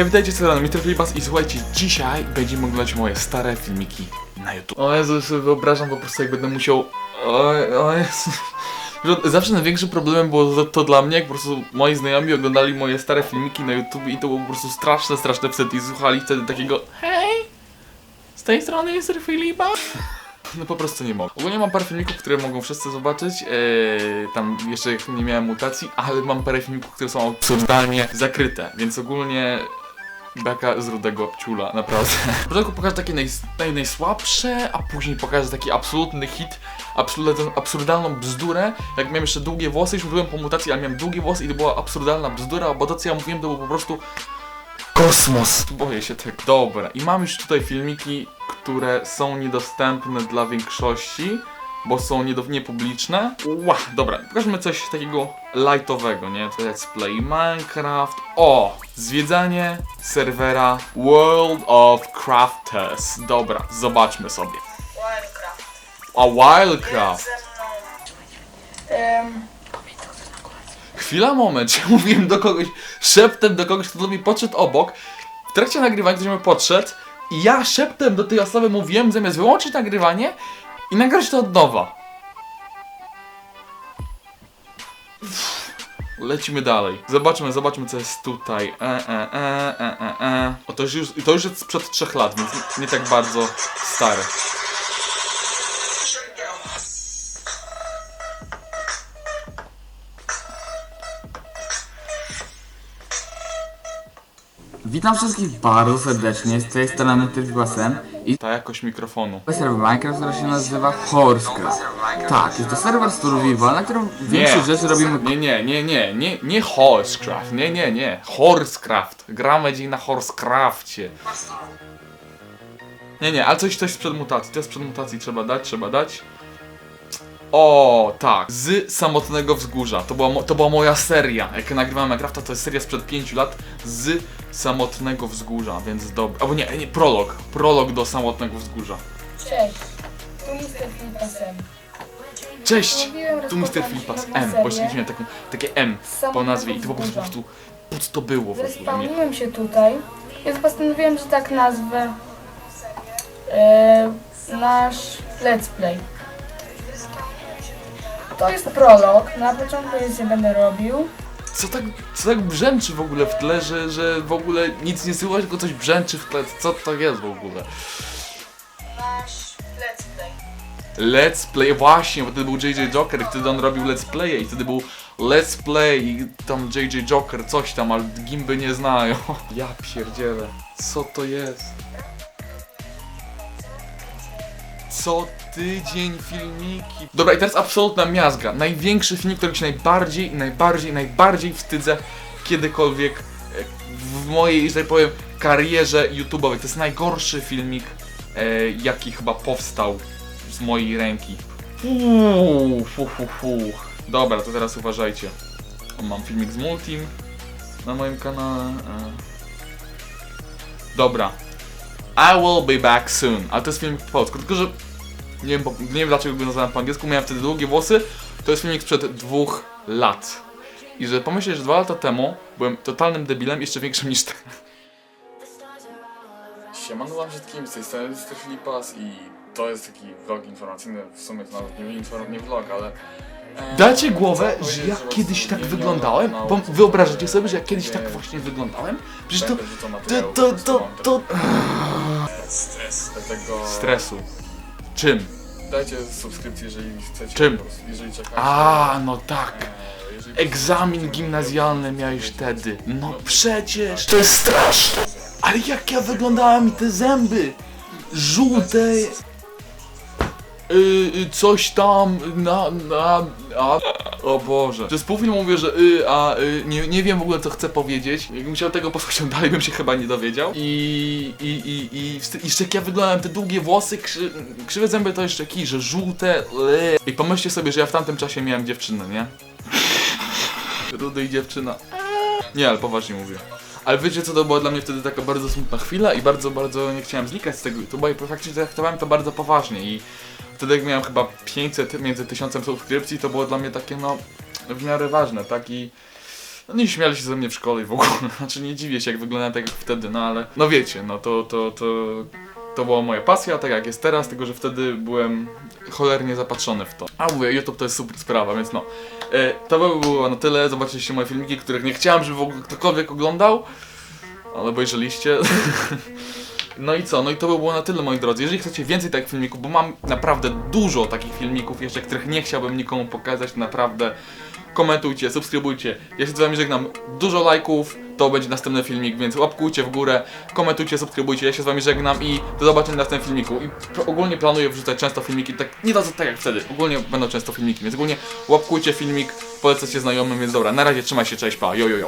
Hej, witajcie, co rano, Mr. Flipas i słuchajcie, dzisiaj będziemy oglądać moje stare filmiki na YouTube. O Jezu, sobie wyobrażam po prostu, jak będę musiał... O, o Jezu. Zawsze największym problemem było to, to dla mnie, jak po prostu moi znajomi oglądali moje stare filmiki na YouTube i to było po prostu straszne, straszne wtedy i słuchali wtedy takiego Hej, z tej strony Mr. Filipa. No po prostu nie mogę. Ogólnie mam parę filmików, które mogą wszyscy zobaczyć. Eee, tam jeszcze nie miałem mutacji, ale mam parę filmików, które są absurdalnie zakryte, więc ogólnie beka z rudego ciula, naprawdę. Na początku pokażę takie naj, naj, najsłabsze, a później pokażę taki absolutny hit, absurdalną, absurdalną bzdurę. Jak miałem jeszcze długie włosy, już byłem po mutacji, ale miałem długie włosy i to była absurdalna bzdura, bo to co ja mówiłem to było po prostu kosmos. Boję się tego. Dobra, i mam już tutaj filmiki, które są niedostępne dla większości, bo są niepubliczne. Ła, dobra, pokażmy coś takiego lightowego, nie? To Let's Play Minecraft. O! Zwiedzanie serwera World of Crafters. Dobra, zobaczmy sobie. Minecraft. A Wildcraft. Ze mną. Em, Chwila, moment, mówiłem do kogoś, szeptem do kogoś, kto do mnie podszedł obok. W trakcie nagrywania ktoś mi podszedł i ja szeptem do tej osoby mówiłem, zamiast wyłączyć nagrywanie i nagrać to od nowa. Lecimy dalej. Zobaczmy, zobaczmy co jest tutaj. E, e, e, e, e, e. O, to już, to już jest sprzed 3 lat, więc nie, tak bardzo stare. Witam wszystkich bardzo serdecznie, z tej strony Tyfbasem i Ta jakość mikrofonu. serwer Minecraft, który się nazywa Horsecraft. Tak, jest to serwer survival, na którym większość rzeczy robimy Nie, nie, nie, nie, nie, nie Horsecraft, nie, nie, nie, Horsecraft. Gramy dzień na Horsecrafcie. Nie, nie, ale coś, coś sprzed mutacji, to jest przed mutacji, trzeba dać, trzeba dać. O, tak, z Samotnego Wzgórza, to była, to była moja seria, jak nagrywałem Minecrafta, to jest seria sprzed 5 lat, z Samotnego Wzgórza, więc dobra, albo nie, nie, prolog, prolog do Samotnego Wzgórza. Cześć. Tu Mr. Flipasem. Cześć, Mówiłem, tu Mr. nową M, serię. bo miałem taką, takie M po nazwie i to po prostu, po prostu, po co to było w ogóle, nie? Zrespawniłem się tutaj, więc postanowiłem, że tak nazwę e, nasz let's play. To jest prolog, na początku nic nie będę robił. Co tak, co tak brzęczy w ogóle w tle, że, że w ogóle nic nie słychać, tylko coś brzęczy w tle, co to jest w ogóle? Nasz let's play. Let's Play, właśnie, bo wtedy był JJ Joker, wtedy on robił Let's Play i wtedy był Let's Play i tam JJ Joker, coś tam, ale gimby nie znają. Ja pierdzielę, co to jest? Co tydzień filmiki. Dobra, i teraz absolutna miazga. Największy filmik, który się najbardziej, najbardziej, najbardziej wstydzę kiedykolwiek e, w mojej, że tak powiem, karierze YouTube'owej. To jest najgorszy filmik, e, jaki chyba powstał z mojej ręki. Uuu, fu, fu, fu. Dobra, to teraz uważajcie. Mam filmik z Multim na moim kanale. e. Dobra. I will be back soon. Ale to jest filmik po polsku, tylko że nie wiem, nie wiem dlaczego go nazwałem po angielsku, miałem wtedy długie włosy. To jest filmik sprzed dwóch lat. I że pomyśleć, że dwa lata temu byłem totalnym debilem, jeszcze większym niż ten. Siemano wam wszystkim, z tej strony Mr. Filipas i to jest taki vlog informacyjny, w sumie to nawet nie, inform- nie vlog, ale... Dacie głowę, że ja kiedyś tak wyglądałem? Bo wyobrażacie sobie, że ja kiedyś tak właśnie wyglądałem? Przecież to... To, to, to, to... Stres. Dlatego Stresu. Czym? dajcie subskrypcję, jeżeli chcecie. Czym? po prostu, Jeżeli czekacie. A, no tak. e, jeżeli Egzamin gimnazjalny miałeś wtedy. No przecież, to jest straszne. Ale jak ja wyglądałem i te zęby. Żółte. Y, y, coś tam na, na, a, o Boże. Przez pół filmu mówię, że y, a y, nie, nie wiem w ogóle co chcę powiedzieć. Jakbym chciał tego posłuchać dalej, bym się chyba nie dowiedział. I, i, i, i jeszcze jak ja wyglądałem, te długie włosy, krzy, krzywe zęby to jeszcze kij, że żółte. Le. I pomyślcie sobie, że ja w tamtym czasie miałem dziewczynę, nie? Rudy i dziewczyna. Nie, ale poważnie mówię. Ale wiecie co, to była dla mnie wtedy taka bardzo smutna chwila i bardzo, bardzo nie chciałem znikać z tego YouTube'a i faktycznie traktowałem to bardzo poważnie i wtedy jak miałem chyba 500 między 1000 subskrypcji, to było dla mnie takie no w miarę ważne, tak i nie śmiali się ze mnie w szkole i w ogóle. Znaczy nie dziwię się jak wyglądałem tak jak wtedy, no ale no wiecie, no to, to, to, to była moja pasja, tak jak jest teraz, tylko że wtedy byłem cholernie zapatrzony w to. A mówię, YouTube to jest super sprawa, więc no. E, to by było na tyle, zobaczyliście moje filmiki, których nie chciałem, żeby w ogóle ktokolwiek oglądał, ale obejrzeliście. No i co? No i to by było na tyle, moi drodzy. Jeżeli chcecie więcej takich filmików, bo mam naprawdę dużo takich filmików jeszcze, których nie chciałbym nikomu pokazać, naprawdę komentujcie, subskrybujcie. Ja się z wami żegnam. Dużo lajków, to będzie następny filmik, więc łapkujcie w górę, komentujcie, subskrybujcie. Ja się z wami żegnam i do zobaczenia w następnym filmiku. I ogólnie planuję wrzucać często filmiki, tak nie to tak jak wtedy. Ogólnie będą często filmiki, więc ogólnie łapkujcie filmik, polecacie znajomym, więc dobra, na razie trzymaj się, cześć, pa, jo jo jo.